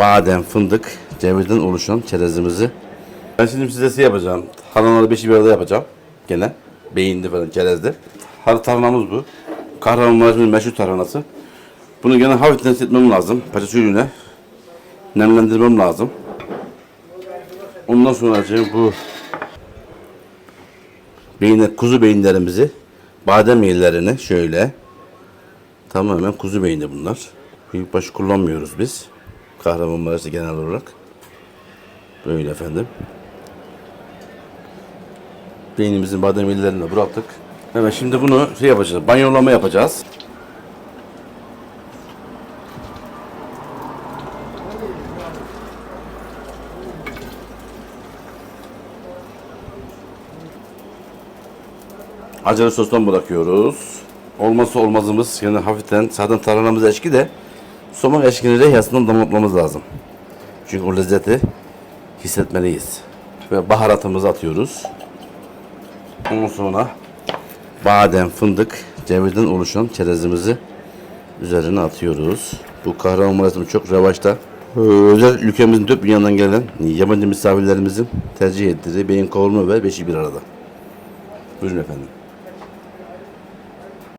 badem, fındık, cevizden oluşan çerezimizi. Ben şimdi size şey yapacağım. Tarhanalı beşi bir arada yapacağım. Gene. Beyindi falan çerezde. Har tarhanamız bu. Kahramanmaraş'ın meşhur tarhanası. Bunu gene hafiften etmem lazım. Paça suyuyla. Nemlendirmem lazım. Ondan sonra bu beyinler, kuzu beyinlerimizi badem yerlerini şöyle tamamen kuzu beyni bunlar. Büyükbaş kullanmıyoruz biz. Kahramanmaraş'ta genel olarak. Böyle efendim. Beynimizin badem yerlerini de bıraktık. Evet şimdi bunu şey yapacağız. Banyolama yapacağız. Acılı sostan bırakıyoruz. Olmazsa olmazımız yani hafiften zaten tarhanamız eşki de somak eşkini reyhasından damlatmamız lazım. Çünkü o lezzeti hissetmeliyiz. Ve baharatımızı atıyoruz. Ondan sonra badem, fındık, cevizden oluşan çerezimizi üzerine atıyoruz. Bu Kahramanmaraş'ın çok revaçta. Ee, Özel ülkemizin tüm dünyadan gelen yabancı misafirlerimizin tercih ettiği beyin kavurma ve beşi bir arada. Buyurun efendim.